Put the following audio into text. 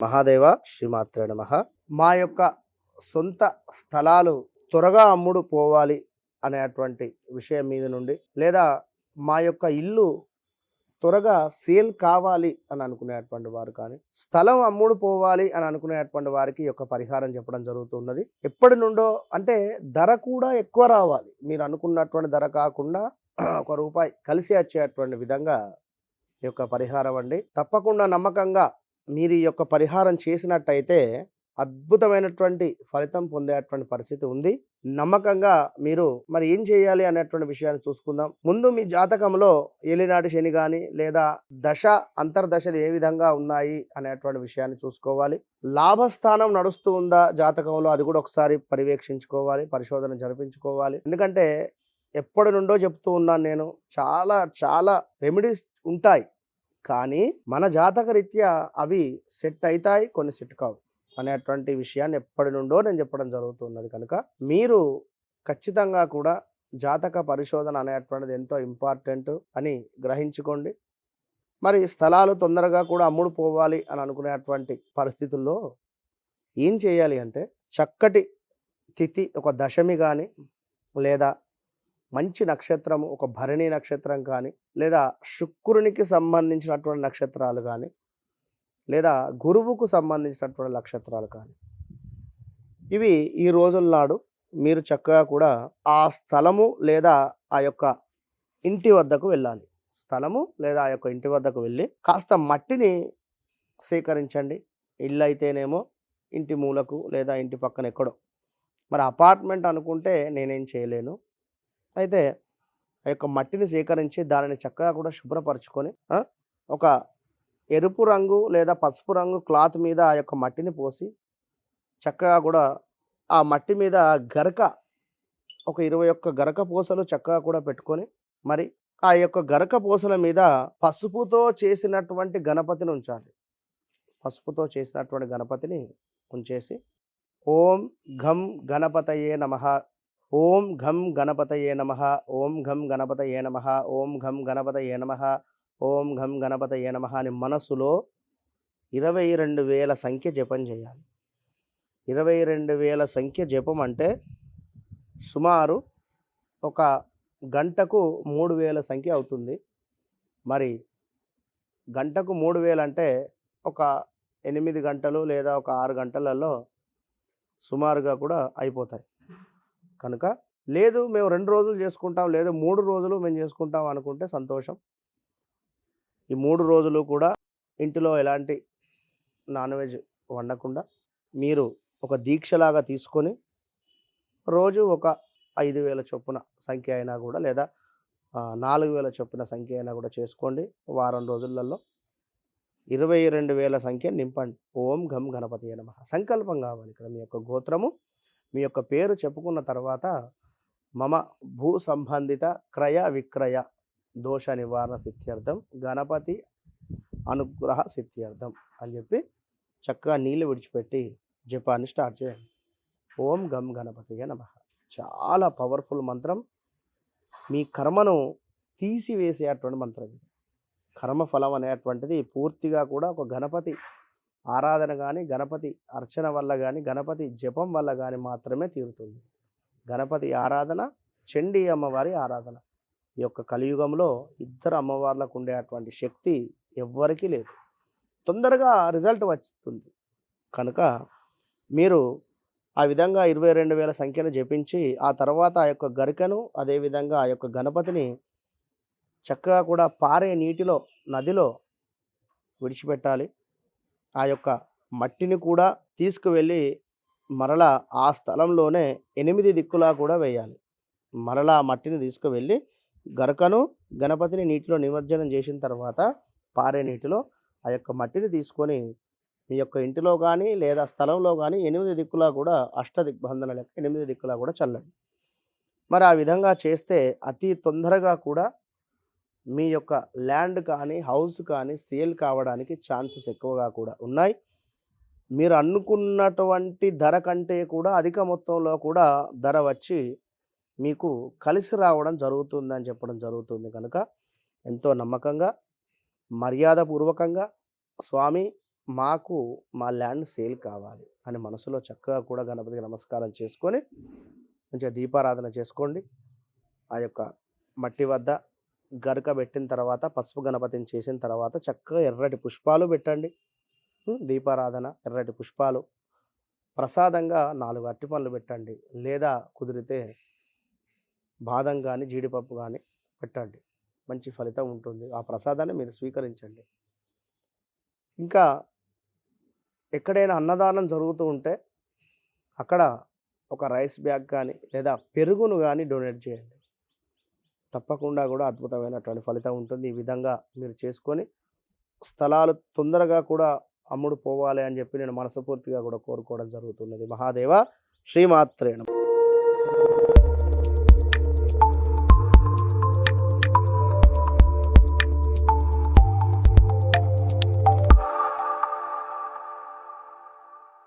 మహాదేవ శ్రీమాత్రే నమ. మా యొక్క సొంత స్థలాలు త్వరగా అమ్ముడు పోవాలి అనేటువంటి విషయం మీద నుండి లేదా మా యొక్క ఇల్లు త్వరగా సేల్ కావాలి అని అనుకునేటువంటి వారు కానీ స్థలం అమ్ముడు పోవాలి అని అనుకునేటువంటి వారికి యొక్క పరిహారం చెప్పడం జరుగుతున్నది. ఎప్పటి నుండో అంటే ధర కూడా ఎక్కువ రావాలి. మీరు అనుకున్నటువంటి ధర కాకుండా ఒక రూపాయి కలిసి వచ్చేటువంటి విధంగా ఈ యొక్క పరిహారం అండి. తప్పకుండా నమ్మకంగా మీరు ఈ యొక్క పరిహారం చేసినట్టయితే అద్భుతమైనటువంటి ఫలితం పొందేటువంటి పరిస్థితి ఉంది. నమ్మకంగా మీరు మరి ఏం చేయాలి అనేటువంటి విషయాన్ని చూసుకుందాం. ముందు మీ జాతకంలో ఏలినాటి శని కానీ లేదా దశ అంతర్దశలు ఏ విధంగా ఉన్నాయి అనేటువంటి విషయాన్ని చూసుకోవాలి. లాభస్థానం నడుస్తూ ఉందా జాతకంలో అది కూడా ఒకసారి పర్యవేక్షించుకోవాలి పరిశోధన జరిపించుకోవాలి. ఎందుకంటే ఎప్పటి నుండో చెప్తూ ఉన్నాను నేను చాలా చాలా రెమెడీస్ ఉంటాయి. కానీ మన జాతక రీత్యా అవి సెట్ అవుతాయి కొన్ని సెట్ కావు. అనేటువంటి విషయాన్ని ఎప్పటి నుండో నేను చెప్పడం జరుగుతున్నది కనుక మీరు ఖచ్చితంగా కూడా జాతక పరిశోధన అనేటువంటిది ఎంతో ఇంపార్టెంట్ అని గ్రహించుకోండి. మరి స్థలాలు తొందరగా కూడా అమ్ముడు పోవాలి అని అనుకునేటువంటి పరిస్థితుల్లో ఏం చేయాలి అంటే చక్కటి తిథి ఒక దశమి కానీ లేదా మంచి నక్షత్రము ఒక భరణి నక్షత్రం కానీ లేదా శుక్రునికి సంబంధించినటువంటి నక్షత్రాలు కానీ లేదా గురువుకు సంబంధించినటువంటి నక్షత్రాలు కానీ. ఇవి ఈ రోజుల నాడు మీరు చక్కగా కూడా ఆ స్థలము లేదా ఆ యొక్క ఇంటి వద్దకు వెళ్ళాలి. స్థలము లేదా ఆ యొక్క ఇంటి వద్దకు వెళ్ళి కాస్త మట్టిని సేకరించండి. ఇల్లు అయితేనేమో ఇంటి మూలకు లేదా ఇంటి పక్కన ఎక్కడో. మరి అపార్ట్మెంట్ అనుకుంటే నేనేం చేయలేను. అయితే ఆ యొక్క మట్టిని సేకరించి దానిని చక్కగా కూడా శుభ్రపరచుకొని ఒక ఎరుపు రంగు లేదా పసుపు రంగు క్లాత్ మీద ఆ యొక్క మట్టిని పోసి చక్కగా కూడా ఆ మట్టి మీద గరక ఒక ఇరవై ఒక్క గరక పూసలు చక్కగా కూడా పెట్టుకొని మరి ఆ యొక్క గరక పూసల మీద పసుపుతో చేసినటువంటి గణపతిని ఉంచాలి. పసుపుతో చేసినటువంటి గణపతిని ఉంచేసి ఓం ఘం గణపతయే నమ ఓం ఘం గణపతయే నమ ఓం ఘం గణపతయే నమ ఓం ఘం గణపతయే నమ ఓం ఘం గణపతయే నమ అని మనస్సులో ఇరవై రెండు వేల సంఖ్య జపం చేయాలి. ఇరవై రెండు వేల సంఖ్య జపం అంటే సుమారు ఒక గంటకు మూడు వేల సంఖ్య అవుతుంది. మరి గంటకు మూడు వేలు అంటే ఒక ఎనిమిది గంటలు లేదా ఒక ఆరు గంటలలో సుమారుగా కూడా అయిపోతాయి. కనుక లేదు మేము రెండు రోజులు చేసుకుంటాం లేదా మూడు రోజులు మేము చేసుకుంటాం అనుకుంటే సంతోషం. ఈ మూడు రోజులు కూడా ఇంటిలో ఎలాంటి నాన్ వెజ్ వండకుండా మీరు ఒక దీక్షలాగా తీసుకొని రోజు ఒక ఐదు వేల చొప్పున సంఖ్య అయినా కూడా లేదా నాలుగు వేల చొప్పున సంఖ్య అయినా కూడా చేసుకోండి. వారం రోజులలో ఇరవై రెండు వేల సంఖ్య నింపండి. ఓం ఘం గణపతి నమ. సంకల్పం కావాలి ఇక్కడ మీ యొక్క గోత్రము. మీ యొక్క పేరు చెప్పుకున్న తర్వాత మమ భూ సంబంధిత క్రయ విక్రయ దోష నివారణ సిద్ధ్యర్థం గణపతి అనుగ్రహ సిద్ధ్యర్థం అని చెప్పి చక్కగా నీళ్ళు విడిచిపెట్టి జపాన్ని స్టార్ట్ చేయండి. ఓం గం గణపతియ నమ. చాలా పవర్ఫుల్ మంత్రం. మీ కర్మను తీసివేసేటువంటి మంత్రం ఇది. కర్మఫలం అనేటువంటిది పూర్తిగా కూడా ఒక గణపతి ఆరాధన కానీ గణపతి అర్చన వల్ల కానీ గణపతి జపం వల్ల కానీ మాత్రమే తీరుతుంది. గణపతి ఆరాధన చండీ అమ్మవారి ఆరాధన. ఈ యొక్క కలియుగంలో ఇద్దరు అమ్మవార్లకు ఉండేటువంటి శక్తి ఎవ్వరికీ లేదు. తొందరగా రిజల్ట్ వస్తుంది కనుక మీరు ఆ విధంగా ఇరవై రెండు వేల సంఖ్యను జపించి ఆ తర్వాత ఆ యొక్క గరికను అదేవిధంగా ఆ యొక్క గణపతిని చక్కగా కూడా పారే నీటిలో నదిలో విడిచిపెట్టాలి. ఆ యొక్క మట్టిని కూడా తీసుకువెళ్ళి మరలా ఆ స్థలంలోనే ఎనిమిది దిక్కులా కూడా వేయాలి. మరలా ఆ మట్టిని తీసుకువెళ్ళి గరకను గణపతిని నీటిలో నిమజ్జనం చేసిన తర్వాత పారే నీటిలో ఆ యొక్క మట్టిని తీసుకొని మీ యొక్క ఇంటిలో కానీ లేదా స్థలంలో కానీ ఎనిమిది దిక్కులా కూడా అష్ట దిగ్బంధన లెక్క ఎనిమిది దిక్కులా కూడా చల్లండి. మరి ఆ విధంగా చేస్తే అతి తొందరగా కూడా మీ యొక్క ల్యాండ్ కానీ హౌస్ కానీ సేల్ కావడానికి ఛాన్సెస్ ఎక్కువగా కూడా ఉన్నాయి. మీరు అనుకున్నటువంటి ధర కంటే కూడా అధిక మొత్తంలో కూడా ధర వచ్చి మీకు కలిసి రావడం జరుగుతుందని చెప్పడం జరుగుతుంది కనుక ఎంతో నమ్మకంగా మర్యాదపూర్వకంగా స్వామి మాకు మా ల్యాండ్ సేల్ కావాలి అని మనసులో చక్కగా కూడా గణపతికి నమస్కారం చేసుకొని మంచిగా దీపారాధన చేసుకోండి. ఆ యొక్క మట్టి వద్ద గరక పెట్టిన తర్వాత పసుపు గణపతిని చేసిన తర్వాత చక్కగా ఎర్రటి పుష్పాలు పెట్టండి. దీపారాధన ఎర్రటి పుష్పాలు. ప్రసాదంగా నాలుగు అరటిపండ్లు పెట్టండి. లేదా కుదిరితే బాదం కానీ జీడిపప్పు కానీ పెట్టండి. మంచి ఫలితం ఉంటుంది. ఆ ప్రసాదాన్ని మీరు స్వీకరించండి. ఇంకా ఎక్కడైనా అన్నదానం జరుగుతూ ఉంటే అక్కడ ఒక రైస్ బ్యాగ్ కానీ లేదా పెరుగును కానీ డొనేట్ చేయండి. తప్పకుండా కూడా అద్భుతమైనటువంటి ఫలితం ఉంటుంది. ఈ విధంగా మీరు చేసుకొని స్థలాలు తొందరగా కూడా అమ్ముడు పోవాలి అని చెప్పి నేను మనస్ఫూర్తిగా కూడా కోరుకోవడం జరుగుతున్నది. మహాదేవ శ్రీమాత్రేణ